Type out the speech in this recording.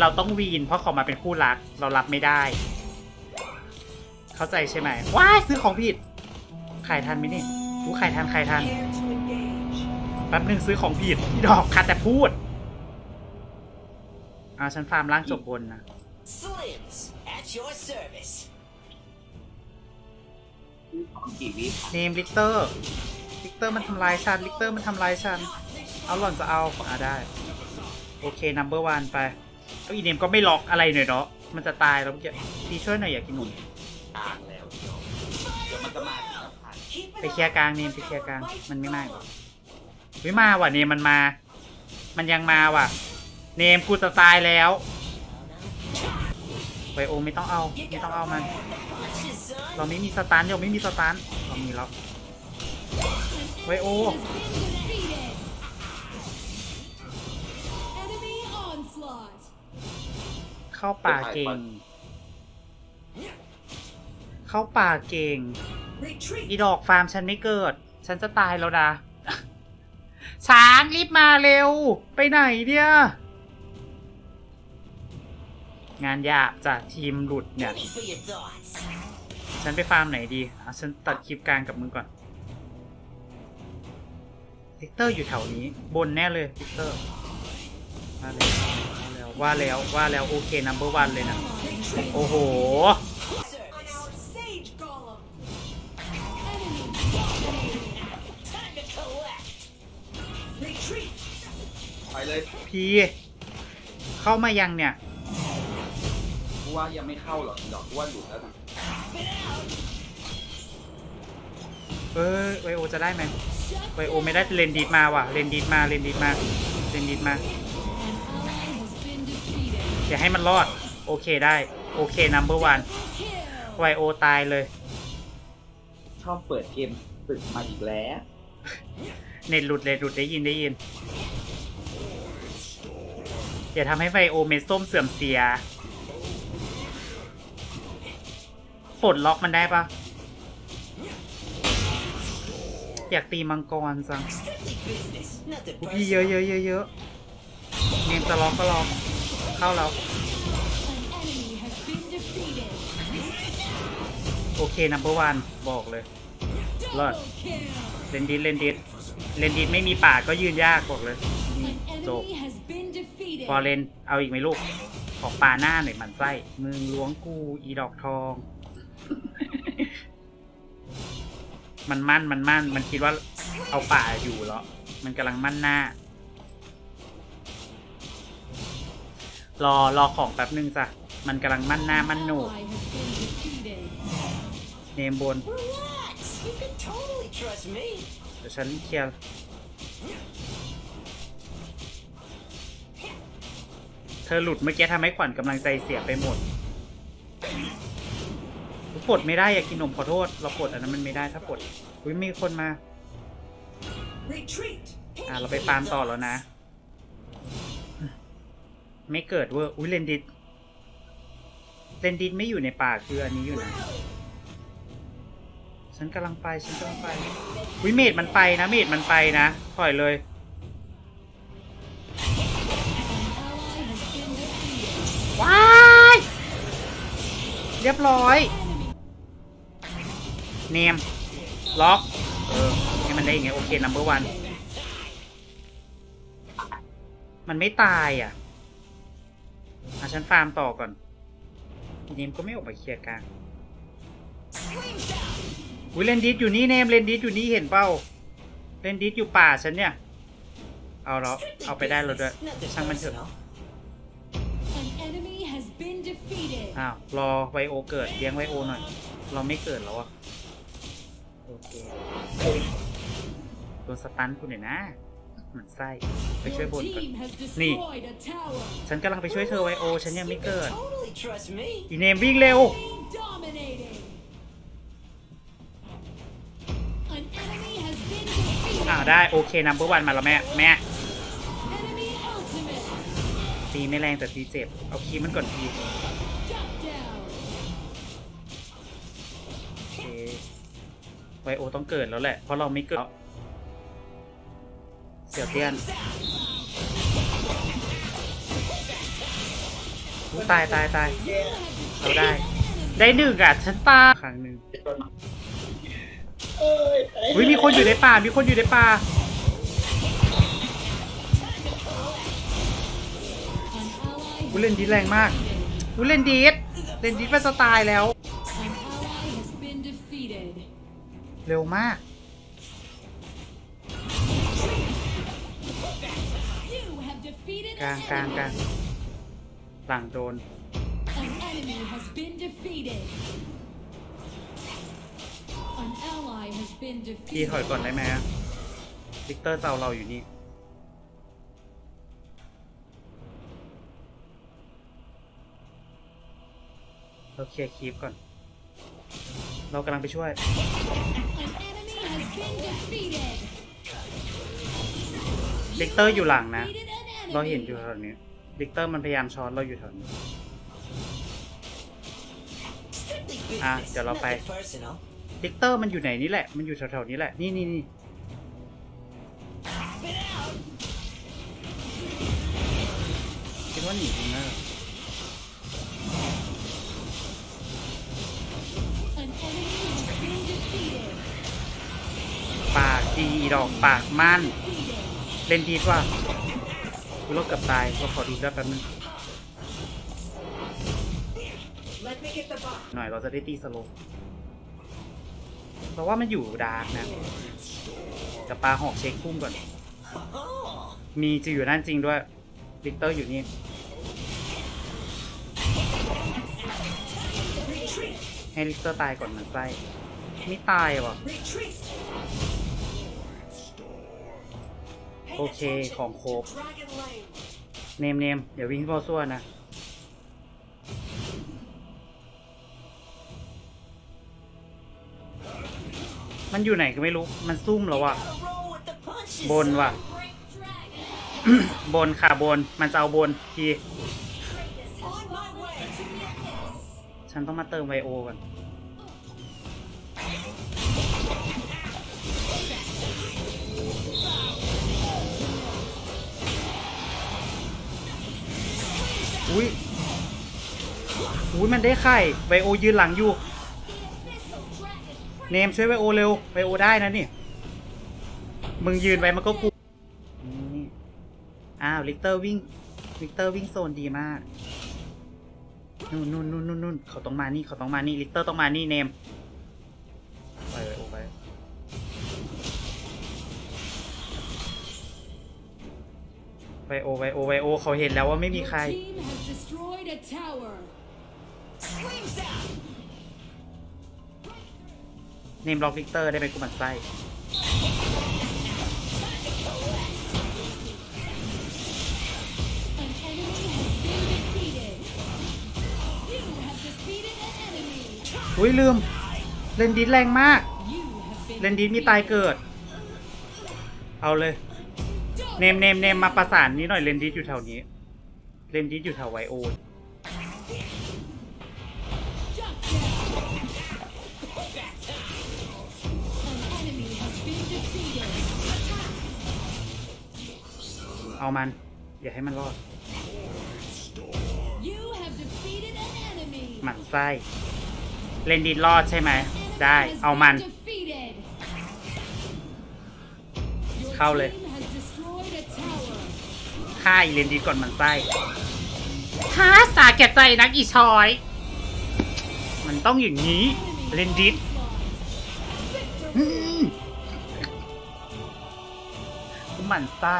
เราต้องวีนเพราะเขามาเป็นคู่รัก เรารับไม่ได้ เข้าใจใช่ไหมว้ายซื้อของผิดขายทันไหมเนี่ยรู้ขายทันขายทัน Care to engage? แป๊บหนึ่งซื้อของผิดดอกคัดแต่พูดอ่าฉันฟาร์มล่างจบบนนะ Slims, at your service. ของกี่วิเนมลิกเตอร์ลิกเตอร์มันทำลายฉันลิกเตอร์มันทำลายฉัน เอาหล่อนจะเอาอ่าได้ โอเคนัมเบอร์วันไป แล้วอีเนมก็ไม่ล็อกอะไรหน่อยเนาะมันจะตายแล้วเมื่อกี้พี่ช่วยหน่อยอยากกินหนุ่มตางแล้วเดี๋ยวเดี๋ยวมันจะมาแล้วผ่าน Keep ไป it เคลียร์กลางเนมไปเคลียร์กลางมันไม่มาหรอกไม่มาว่ะเนมมันมา มันยังมาว่ะ เนมกูจะตายแล้วไวโอไม่ต้องเอาไม่ต้องเอามัน Watch it, son. เราไม่มีสตันเราไม่มีสตันเรามีแล้วไวโอ เข้าป่าเก่ง เข้าป่าเก่ง Retreat! อีดอกฟาร์มฉันไม่เกิด ฉันจะตายแล้วนะ ช้างรีบมาเร็ว ไปไหนเนี่ย งานยากจากทีมหลุดเนี่ย Ready for your thoughts. ฉันไปฟาร์มไหนดีอะฉันตัดคลิปกลางกับมึงก่อนลิกเตอร์อยู่แถวนี้ บนแน่เลยลิกเตอร์ว่าแล้ว ว่าแล้วว่าแล้วโอเคนัมเบอร์วันเลยนะ โอ้โห On our sage golem! Time to collect. Retreat! ไปเลยพีเข้ามายังเนี่ย กูว่ายังไม่เข้าหรอกดอกกูว่าหลุดแล้วนะเอ้ยไวโอจะได้ไหมไวโอไม่ได้เลนดีดมาว่ะเลนดีดมาเลนดีดมาเลนดีดมา อย่าให้มันรอด โอเคได้ โอเคนัมเบอร์วัน Kill. ไวโอตายเลย ชอบเปิดเกมตึกมาอีกแล้ว เน็ตหลุดเลยหลุดได้ยินได้ยิน อย่าทำให้ไวโอเมดส้มเสื่อมเสียปลดล็อกมันได้ปะอยากตีมังกรจัง Strictly business, nothing พี่เยอะ personal. เยอะเยอะเยอะเนมจะล็อกก็ล็อก เข้าแล้ว An enemy has been defeated. โอเคนัมเบอร์วันบอกเลย Lord. Double kill. เลนดิสเลนดิสเลนดิสไม่มีป่าก็ยืนยากบอกเลยจบพอเลนเอาอีกไหมลูก ขอปลาหน้าหน่อยมันไส้มึงล้วงกูอีดอกทอง มันมั่นมันมั่นมันคิดว่าเอาป่าอยู่แล้วมันกำลังมั่นหน้า รอรอของแป๊บนึงจ้ะ มันกำลังมั่นหน้ามั่นโหนก Ally has been defeated. เนมบน Relax. You can totally trust me. เดี๋ยวฉันเคลียร์เธอหลุดเมื่อกี้ทำให้ขวัญกำลังใจเสียไปหมดปลดไม่ได้อยากกินนมขอโทษ เราปลดอันนั้นมันไม่ได้ถ้าปลดอุ้ยมีคนมา Retreat! อ่าเราไปฟาร์มต่อแล้วนะ ไม่เกิดเวอร์ อุ้ยเลนดิสเลนดิสไม่อยู่ในป่าคืออันนี้อยู่นะ ฉันกำลังไปฉันกำลังไป อุ้ยเมดมันไปนะ เมดมันไปนะถอยเลยว้ายเรียบร้อย เนม ล็อก เออ ให้มันได้ยังไงโอเคนัมเบอร์วัน มันไม่ตายอะ อะฉันฟาร์มต่อก่อนเนมก็ไม่ออกมาเคลียร์กลางอุ้ยเลนดิสอยู่นี่เนมเลนดิสอยู่นี่เห็นเปล่าเลนดิสอยู่ป่าฉันเนี่ย เอาแล้ว Strictly เอาไปได้แล้วด้วย business, nothing ช่างมันเถอะ personal. An enemy has been defeated. อ้าวรอไวโอเกิดเลี้ยงไวโอหน่อย เราไม่เกิดแล้วอะโอเคโดนสตันคุณหน่อยนะเหมือนไส้ไปช่วย Your บนก่อน team has Nè. destroyed a tower. ฉันกำลังไปช่วยเธอไวโอ ฉันยังไม่เกิด Totally trust me. อีเนมวิ่งเร็ว Dominating. An enemy has been defeated. อ้าวได้โอเคนัมเบอร์วันมาแล้วแม่ แม่ Enemy ultimate. ตีไม่แรงแต่ตีเจ็บ เอาคีย์มันก่อนที Shut down. โอเคไวโอต้องเกิดแล้วแหละ เพราะเราไม่เกิด เสี่ยวเตี้ยนตายตายตายเราได้ ได้หนึ่งอะฉันตาครั้งหนึ่งเอ้ยตายอุ้ยมีคนอยู่ในป่า มีคนอยู่ในป่า An ally อุ้เล่นดีแรงมากอุ้เล่นดีดเล่นดีดเป็นสไตล์แล้ว เร็วมาก กลาง an กลางกลาง enemy. หลังโดน An enemy has been defeated. An ally has been พี่ถอย defeated. ก่อนได้ไหมอะวิกเตอร์เจ้าเราอยู่นี่ เราเคลียร์คีฟก่อน เรากำลังไปช่วย An enemy has been defeated. ลิกเตอร์อยู่หลังนะ Defeated an เราเห็นอยู่แถวนี้ลิกเตอร์มันพยายามช้อนเราอยู่แถวนี้ Strictly Ah, business, ya lo nothing pa- personal. ลิกเตอร์มันอยู่ไหนนี่แหละ มันอยู่แถวๆนี้แหละ นี่นี่นี่คิดว่าหนีจริงนะปากดีดอกปากมั่น เล่นดีกว่า กูรถกับตายก็ขอดูด้วยแป๊บนึงหน่อยเราจะได้ตีสโลว์เพราะว่ามันอยู่ดาร์กนะจะปลาหอกเช็คพุ่มก่อน มีจะอยู่นั่นจริงด้วยลิกเตอร์อยู่นี่ให้ลิกเตอร์ตายก่อนมันไส้ไม่ตายว่ะ โอเคของครบเนมเนมเดี๋ยววิ่งบอลซั่วนะ มันอยู่ไหนก็ไม่รู้ มันซุ่มแล้วอะบนว่ะ บนค่ะบน มันจะเอาบนทีฉันต้องมาเติมไวโอก่อน อุ้ยอุ้ยมันได้ไข่ไวโอยืนหลังอยู่ เนมช่วยไวโอเร็วไวโอได้นะนี่ มึงยืนไว้มันก็กูนี่อ้าวลิกเตอร์วิ่งลิกเตอร์วิ่งโซนดีมาก นู่นนู่นนู่นนู่นเขาต้องมานี่เขาต้องมานี่ลิกเตอร์ต้องมานี่เนม ไวโอไวโอไวโอเขาเห็นแล้วว่าไม่มี Your ใคร team has destroyed a tower. Flames out. เนมล็อกลิกเตอร์ได้ไหมกูหมันไส้ An enemy has been defeated. You have defeated an enemy. อุ้ยลืม เลนดิสแรงมาก You have been เลนดิสมีตายเกิด เอาเลย เนมเนมเนมมาประสานนี้หน่อยเลนดิสอยู่แถวนี้ เลนดิสอยู่แถวไวโอเอามัน อย่าให้มันรอดหมันไส้เลนดิสรอดใช่ไหม ได้ เอามัน เข้าเลย ฆ่าอีเลนดิสก่อนหมันไส้ท้าสาแก่ใจนักอีชอย มันต้องอย่างนี้ Enemy เลนดิส onslaught. อืมกูหมันไส้